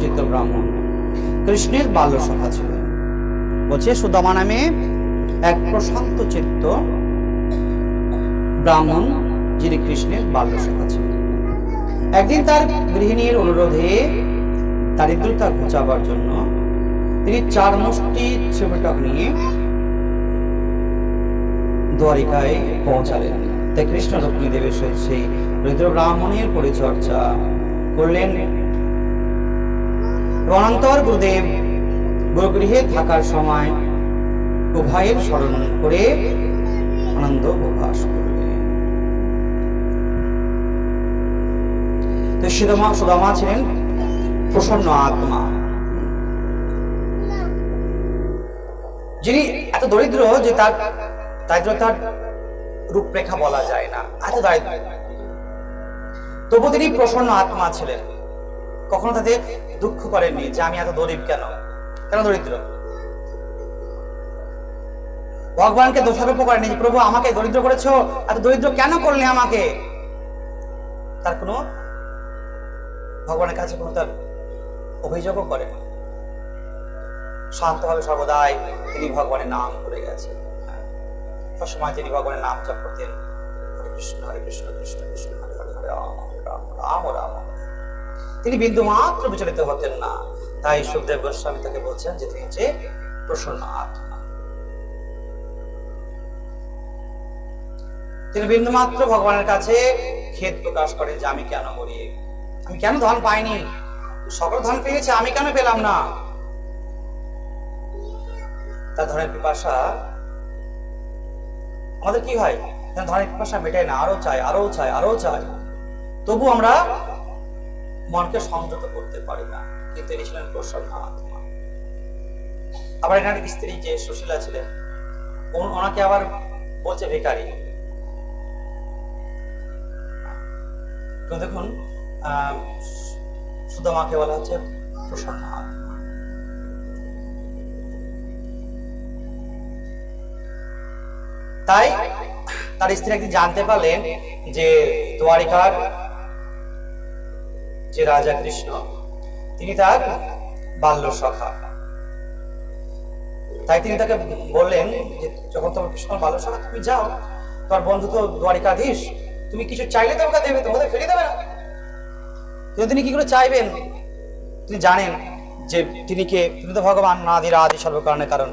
চিত্ত ব্রাহ্মণ। কৃষ্ণের বাল্য সখা ছিল। বলছে, সুদামা নামে এক প্রশান্ত চিত্ত ব্রাহ্মণ, যিনি কৃষ্ণের বাল্য সখা ছিল। একদিন তার গৃহিণীর অনুরোধে দারিদ্রতা ঘুচাবার জন্য তিনি চার মুষ্টি ছেবটক নিয়ে দ্বারিকায় পৌঁছালেন। তাই কৃষ্ণ রুক্মিণী দেবের সহিত সেই রুদ্র ব্রাহ্মণের পরিচর্যা করলেন এবং গুরুদেব গুরুগৃহে থাকার সময় উভয়ের স্মরণ করে আনন্দ প্রকাশ ছিলেন প্রসন্ন আত্মা। যিনি এত দরিদ্র যে তার দারিদ্রতার রূপরেখা বলা যায় না, এত দারিদ্র। তবু তিনি প্রসন্ন আত্মা ছিলেন। কখনো তাদের দুঃখ করেননি যে আমি এত গরিব কেন? কেন দরিদ্র? ভগবানকে দোষারোপ করেনি প্রভু, আমাকে দরিদ্র করেছ? এত দরিদ্র কেন করলে আমাকে? তার কোনো ভগবানের কাছে কোনো তার অভিযোগও করেন শান্তভাবে সর্বদাই তিনি ভগবানের নাম করে গেছেন। সবসময় তিনি ভগবানের নাম জপ করতেন। হরে কৃষ্ণ হরে কৃষ্ণ কৃষ্ণ কৃষ্ণ, হরে হরে হরে রাম রাম রাম রাম। তিনি বিন্দু মাত্র বিচলিত হতেন না। তাই সুখদেব গোস্বামী তাকে বলছেন যে, তিনি হচ্ছে প্রসন্ন আত্মা। তিনি বিন্দু মাত্র ভগবানের কাছে খেদ প্রকাশ করেন যে, আমি কেন মরি? আমি কেন ধন পাইনি? সকল ধন পেয়েছে, আমি কেন পেলাম না? তার ধনের পিপাসা, আমাদের কি হয়? ধনের পিপাসা মেটায় না আরও চাই আরও চাই আরও চাই তবু আমরা মনকে সংযত করতে পারি না। কিন্তু তিনি ছিলেন প্রসন্ন আত্মা। আবার এনার স্ত্রী যে সুশীলা ছিলেন ওনাকে আবার বলছে ভিকারি দেখুন আহ, সুদামাকে বলা হচ্ছে প্রসন্ন তাই তার স্ত্রী একদিন জানতে পারলেন যে দ্বারিকার যে রাজা কৃষ্ণ, তিনি তার বাল্য সখা। তাই তিনি তাকে বললেন যে, যখন তোমার কৃষ্ণ বাল্য সখা, তুমি যাও, তোমার বন্ধু তো দ্বারিকাধীশ, তুমি কিছু চাইলে তোমাকে দেবে, তোমাদের ফিরে দেবে না। কিন্তু তিনি কি করে চাইবেন? তিনি জানেন যে তিনি কে, তিনি তো ভগবান নাদির আদি সর্বকারণের কারণ।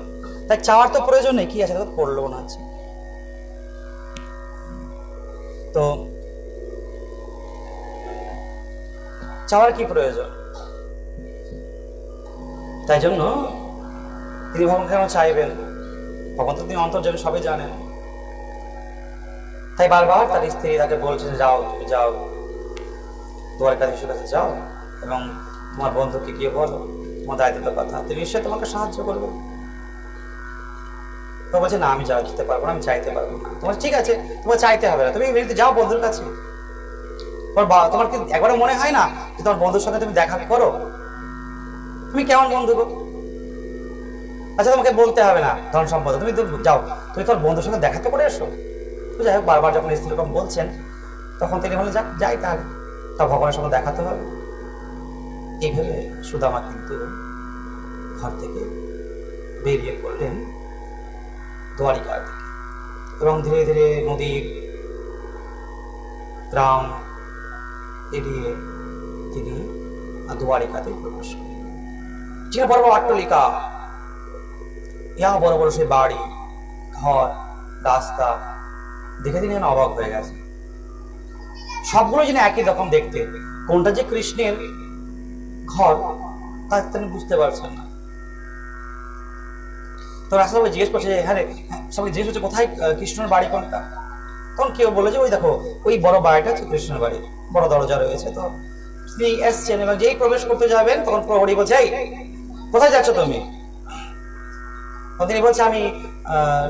তাই চাওয়ার তো প্রয়োজন নেই, কি আছে তো পড়ল না আছে তো চাওয়ার কি প্রয়োজন? তাই জন্য তিনি ভগবান কেন চাইবেন? ভগবান তো তিনি অন্তর্জনে সবই জানেন। তাই বারবার তার স্ত্রী তাকে বলছে যে, যাও, তুমি যাও। দ্বারকাধীশের কাছে যাও এবং তোমার বন্ধুকে গিয়ে বলো, তোমার দায়িত্বের কথা। তিনি নিশ্চয়ই তোমাকে সাহায্য করবে তো বলছে, না, আমি যাও যেতে পারব না, আমি চাইতে পারব না। তোমার ঠিক আছে, তোমার চাইতে হবে না। তুমি যাও বন্ধুর কাছে। তোমার বা- তোমার কি একবারও মনে হয় না যে তোমার বন্ধুর সঙ্গে তুমি দেখা করো? তুমি কেমন বন্ধু গো? আচ্ছা তোমাকে বলতে হবে না, ধন সম্পদ। তুমি তো যাও। তুমি তোমার বন্ধুর সঙ্গে দেখা তো করে এসো। তো যাই হোক, বারবার যখন স্ত্রী এরকম বলছেন, তখন তিনি বলে যাক যাই তাহলে। তা ভগবানের সঙ্গে দেখাতে হবে। এইভাবে সুদামা কিন্তু ঘর থেকে বেরিয়ে পড়লেন দ্বারিকার দিকে। এবং ধীরে ধীরে নদীর গ্রাম এড়িয়ে তিনি দ্বারিকাতে প্রবেশ যেখানে বড় বড় অট্টলিকা ইহা বড় বড় সে বাড়ি ঘর রাস্তা দেখে তিনি অবাক হয়ে গেছে সবগুলো যেন একই রকম দেখতে। কোনটা যে কৃষ্ণের ঘর তা তিনি বুঝতে পারছেন না। তো রাস্তা জিজ্ঞেস করছে হ্যাঁ রে হ্যাঁ, সবাই জিজ্ঞেস করছে কোথায় কৃষ্ণের বাড়ি কোনটা? তখন কেউ বলে যে ওই দেখো ওই বড় বাড়িটা হচ্ছে কৃষ্ণের বাড়ি বড় দরজা রয়েছে। তো তিনি এসছেন এবং যেই প্রবেশ করতে যাবেন তখন প্রহরী বলছে "এই, কোথায় যাচ্ছ তুমি? তিনি বলছে আমি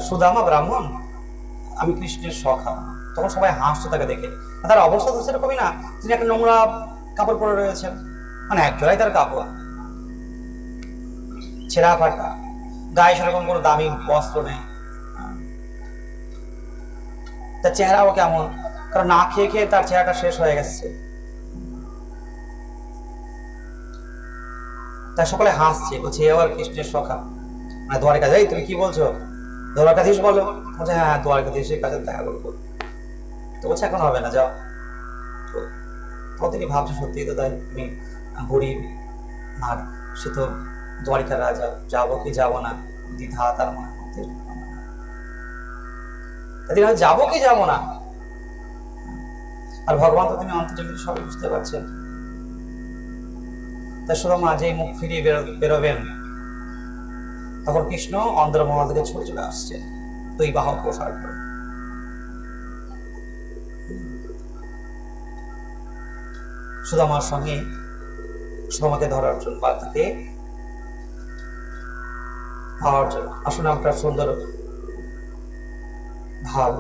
সুদামা ব্রাহ্মণ আমি কৃষ্ণের সখা। তখন সবাই হাসছে তাকে দেখে। তার অবস্থা তো সেরকমই না তিনি একটা নোংরা কাপড় পরে রয়েছেন মানে এক জোড়াই তার কাপড়। ছেঁড়া ফাটা গায়ে সেরকম কোনো দামি বস্ত্র নেই। তার চেহারাও কেমন? কারণ না খেয়ে খেয়ে তার চেহারাটা শেষ হয়ে গেছে। তার সকলে হাসছে, বলছে, এ আবার কৃষ্ণের সখা। মানে দ্বারকা যাই তুমি কি বলছো? দ্বারকাধীশ বলো। বলছে হ্যাঁ দ্বারকাধীশের কাছে দেখা করব। তো বলছে, এখন হবে না, যাও। তো তখন থেকে ভাবছে সত্যি তো তাই তুমি গরিব, আর সে তো দ্বারিকা রাজা, যাব কি যাব না, দ্বিধা তার মনে মধ্যে। তাদের আমি যাব কি যাব না? আর ভগবান তো তিনি অন্তর্জগৎ সবই বুঝতে পারছেন। শুধু মাঝেই মুখ ফিরিয়ে বেরোবেন, তখন কৃষ্ণ অন্ধ্রমহল থেকে ছুটে চলে আসছে। দুই বাহক প্রসার করে। সুদামার সঙ্গে সুদামাকে ধরার জন্য বা তাকে পাওয়ার জন্য। আসলে আপনার সুন্দর ভাব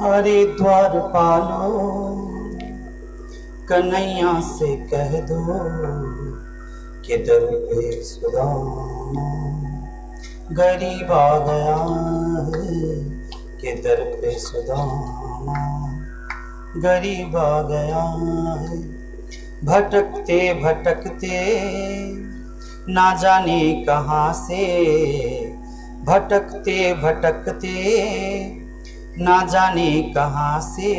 अरे द्वार पालो, कन्हैया से कह दो कि दर पे सुदामा। गरीब आ गया है कि दर पे सुदामा। गरीब आ गया है, भटकते भटकते। ना जाने कहाँ से, भटकते भटकते। ना जाने कहाँ से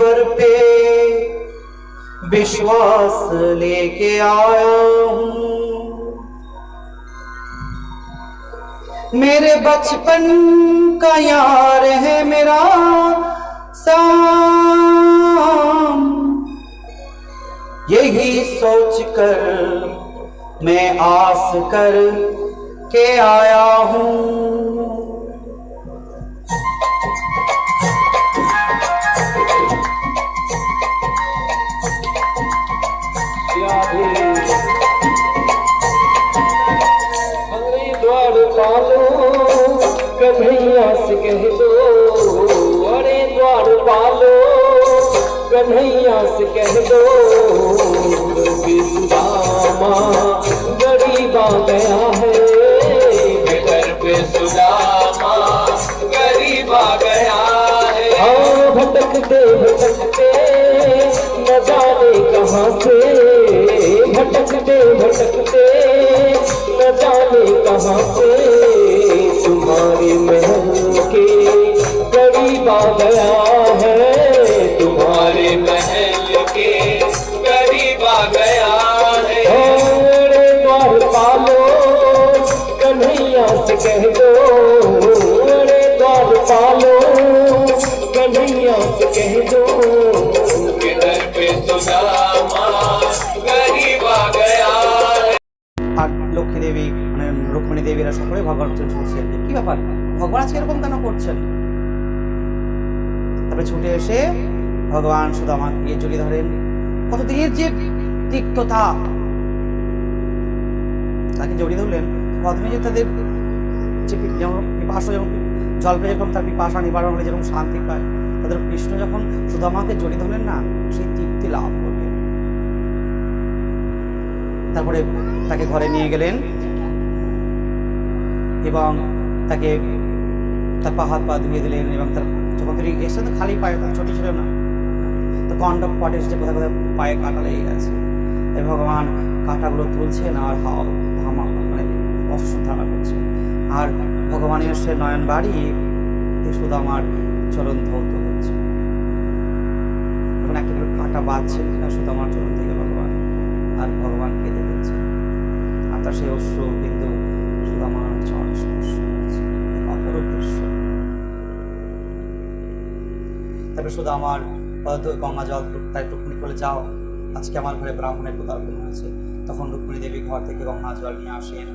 के पे विश्वास लेके आया हूँ। मेरे बचपन का यार है मेरा साम। यही सोच कर मैं आस कर के आया हूँ। विश्वामा गरीब गया है। घर पे सुदामा गरीब आ गया है। हाँ भटकते भटकते न जाने कहाँ से। भटकते भटकते न जाने कहाँ से। तुम्हारे महल के करीब आ गया है। রুক্মিণী দেবীরা সকলে ভগবান চলে ছুটছেন কি ব্যাপার? ভগবান আজকে এরকম কেন করছেন? তারপরে ছুটে এসে ভগবান আমাকে গিয়ে জড়িয়ে ধরেন। কতদিনের যে তিক্ততা। তাকে জড়িয়ে ধরলেন। প্রথমে যে তাদের যে যেমন পিপাসা যেমন জল পেয়ে যখন তার পিপাসা নিবারণ হলে যেরকম শান্তি পায়, তাদের কৃষ্ণ যখন সুদামাকে জড়িয়ে ধরলেন না, সেই তৃপ্তি লাভ করবে তারপরে তাকে ঘরে নিয়ে গেলেন। এবং তাকে তার পা হাত পা ধুয়ে দিলেন এবং তার যখন তিনি এসে তো খালি পায়ে, তার ছোটি ছিল না। তো কন্ডক পটে এসে কোথায় কোথায় পায়ে কাটা লেগে গেছে। তাই ভগবান কাঁটাগুলো তুলছেন আর হাওয়া হামা মানে অস্ত্র ধারা করছে। আর ভগবানের সে নয়ন বাড়ি শুধু আমার চরণ ধৌত হচ্ছে। এখন একটা করে কাঁটা বাঁধছে শুধু আমার চরণ থেকে ভগবান, আর ভগবান কেঁদে দিচ্ছে। আর তার সেই অশ্রু কিন্তু শুধু তারপরে শুধু আমার গঙ্গা জল তাই রুক্মিণী বলে যাও। আজকে আমার ঘরে ব্রাহ্মণের পদার্পণ হয়েছে তখন রুক্মিণী দেবী ঘর থেকে গঙ্গা জল নিয়ে আসেন।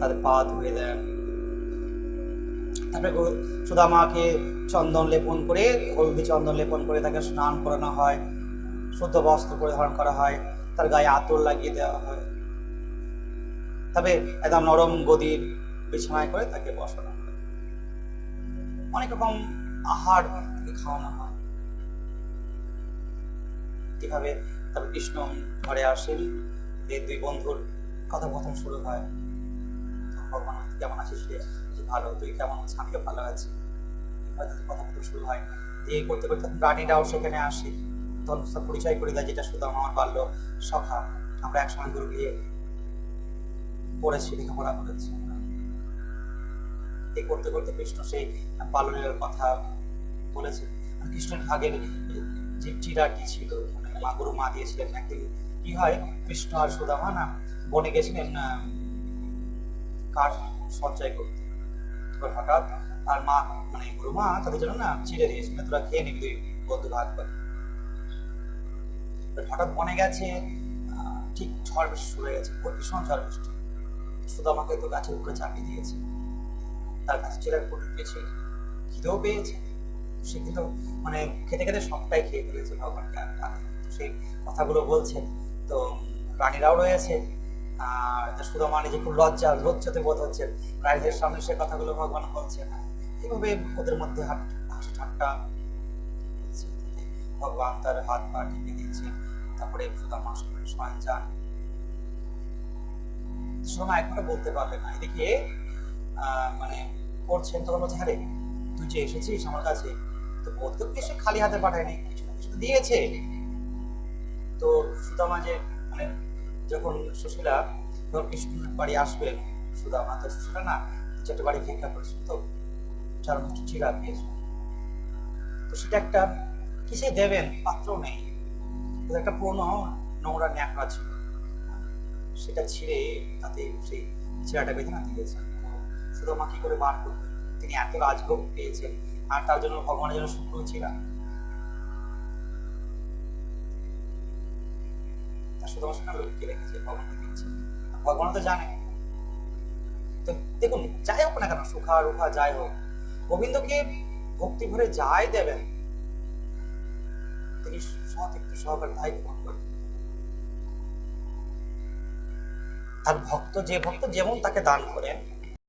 তাদের পা ধুয়ে দেন। তারপরে গো- সুদামাকে চন্দন লেপন করে হলদি চন্দন লেপন করে তাকে স্নান করানো হয়। শুদ্ধ বস্ত্র পরিধান করা হয়। তার গায়ে আতর লাগিয়ে দেওয়া হয়। তবে একদম নরম গদির বিছানায় করে তাকে বসানো অনেক রকম আহার খাওয়ানো হয়। এভাবে তবে কৃষ্ণ ঘরে আসেন। যে দুই বন্ধুর কথোপকথন শুরু হয়। ভগবান, কেমন আছিস যে ভালো, তুই কেমন আছিস? আমিও ভালো আছি। তাদের কথোপকথন শুরু হয়। দিয়ে করতে করতে রানীরাও সেখানে আসে। তখন পরিচয় করে দেয় যেটা শুধু আমার বাল্য সখা। আমরা একসঙ্গে গুরু পড়েছি লেখাপড়া করেছি এই করতে করতে কৃষ্ণ সেই বাল্যলীলার কথা বলেছে আর কৃষ্ণের ভাগের যে চিরাটি ছিল মানে মা দিয়েছিলেন একদিন, কি হয়? কৃষ্ণ আর সুদামা না, বনে গেছিলেন কাঠ সঞ্চয় করতে। হঠাৎ আর মা মানে গুরু মা, তাদের জন্য না চিড়ে দিয়েছিলেন, তোরা খেয়ে নিবি দুই বন্ধু ভাগ করে। হঠাৎ বনে গেছে ঠিক ঝড় বৃষ্টি গেছে ভীষণ ঝড় বৃষ্টি। সুদামাকে তো গাছের উপরে চাপিয়ে দিয়েছে। তার কাছে চিরার পড়ে পেয়েছে খিদেও পেয়েছে। সে কিন্তু মানে খেতে খেতে সবটাই খেয়ে ফেলেছে আর সেই কথাগুলো বলছেন, তো প্রাণীরাও রয়েছে। আর সুদামা নিজে খুব লজ্জা, লজ্জাতে বোধ হচ্ছে রানীদের সামনে সে কথাগুলো ভগবান বলছেন এইভাবে ওদের মধ্যে হাট, হাসি ঠাট্টা ভগবান তার হাত পা টিপে দিচ্ছে তারপরে সুদামা স্বয়ং যান সুদামা একবারও বলতে পারবে না। এদিকে মানে করছেন তখন বলছে হ্যাঁ তুই যে এসেছিস আমার কাছে, তো বলতে কিছু খালি হাতে পাঠায়নি, কিছু না, কিছু দিয়েছে। তো সুদামা যে মানে যখন সুশীলা যখন কৃষ্ণের বাড়ি আসবেন সুদামা তো সুশীলা না যেটা বাড়ি ভিক্ষা করেছিল তো, চার মুষ্টি চিরা পেয়েছে। তো সেটা একটা কিসে দেবেন? পাত্র নেই। একটা পুরনো নোংরা ন্যাকড়া ছিল। সেটা ছিঁড়ে তাতে সেই ছেঁড়াটা বেঁধে না দিয়েছেন সুদামা কি করে বার করবেন তিনি এত রাজভোগ পেয়েছেন, আর তার জন্য ভগবানের জন্য শুক্র ছিলা তার সেখানে লুকিয়ে রেখেছে ভগবানকে দিচ্ছে। ভগবান তো জানে। তো দেখুন, যাই হোক না কেন, সুখা রুখা যাই হোক, গোবিন্দকে ভক্তি ভরে যাই দেবেন। তিনি সতীর্থ সহকারে, তাই তার ভক্ত যে ভক্ত যেমন তাকে দান করেন